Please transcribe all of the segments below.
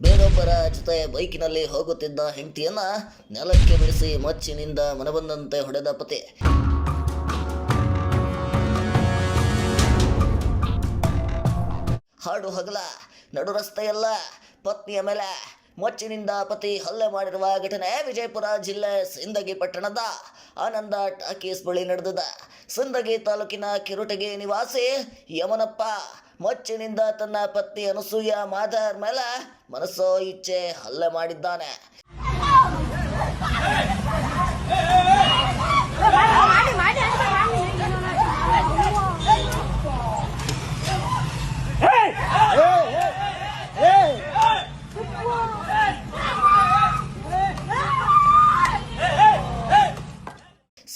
ಬೇರೊಬ್ಬರ ಜೊತೆ ಬೈಕಿನಲ್ಲಿ ಹೋಗುತ್ತಿದ್ದ ಹೆಂಡತಿಯನ್ನ ನೆಲಕ್ಕೆ ಬಿಡಿಸಿ ಮಚ್ಚಿನಿಂದ ಮನಬಂದಂತೆ ಹೊಡೆದ ಪತಿ. ಹಾಡು ಹಗಲ, ನಡು ರಸ್ತೆಯಲ್ಲ, ಪತ್ನಿಯ ಮೇಲೆ ಮೊಚ್ಚಿನಿಂದ ಪತಿ ಹಲ್ಲೆ ಮಾಡಿರುವ ಘಟನೆ ವಿಜಯಪುರ ಜಿಲ್ಲೆ ಸಿಂದಗಿ ಪಟ್ಟಣದ ಆನಂದ ಟಾಕೀಸ್ ಬಳಿ ನಡೆದಿದೆ. ಸಿಂದಗಿ ತಾಲೂಕಿನ ಕಿರುಟಗಿ ನಿವಾಸಿ ಯಮನಪ್ಪ ಮೊಚ್ಚಿನಿಂದ ತನ್ನ ಪತ್ನಿ ಅನಸೂಯ ಮಾದರ್ ಮೇಲೆ ಮನಸ್ಸೋ ಇಚ್ಛೆ ಹಲ್ಲೆ ಮಾಡಿದ್ದಾನೆ.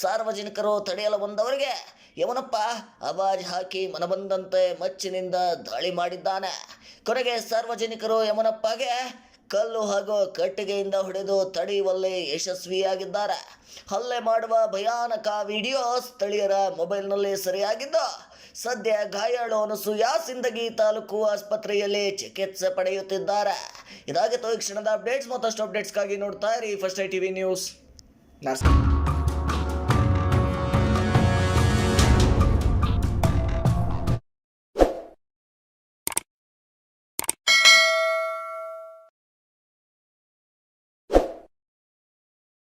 ಸಾರ್ವಜನಿಕರು ತಡೆಯಲು ಬಂದವರಿಗೆ ಯವನಪ್ಪ, ಅವಾಜ್ ಹಾಕಿ ಮನಬಂದಂತೆ ಮಚ್ಚಿನಿಂದ ದಾಳಿ ಮಾಡಿದ್ದಾನೆ. ಕೊನೆಗೆ ಸಾರ್ವಜನಿಕರು ಯಮನಪ್ಪಗೆ ಕಲ್ಲು ಹಾಗೂ ಕಟ್ಟಿಗೆಯಿಂದ ಹೊಡೆದು ತಡೆಯುವಲ್ಲಿ ಯಶಸ್ವಿಯಾಗಿದ್ದಾರೆ. ಹಲ್ಲೆ ಮಾಡುವ ಭಯಾನಕ ವಿಡಿಯೋ ಸ್ಥಳೀಯರ ಮೊಬೈಲ್ನಲ್ಲಿ ಸರಿಯಾಗಿದ್ದು, ಸದ್ಯ ಗಾಯಾಳು ಅನಸೂಯ ಸಿಂದಗಿ ತಾಲೂಕು ಆಸ್ಪತ್ರೆಯಲ್ಲಿ ಚಿಕಿತ್ಸೆ ಪಡೆಯುತ್ತಿದ್ದಾರೆ. ಇದಾಗಿತ್ತು ಈ ಕ್ಷಣದ ಅಪ್ಡೇಟ್ಸ್. ಮತ್ತಷ್ಟು ಅಪ್ಡೇಟ್ಸ್ಗಾಗಿ ನೋಡ್ತಾ ಇರಿ ಫಸ್ಟ್ ಐ ಟಿವಿ ನ್ಯೂಸ್. ನಮಸ್ಕಾರ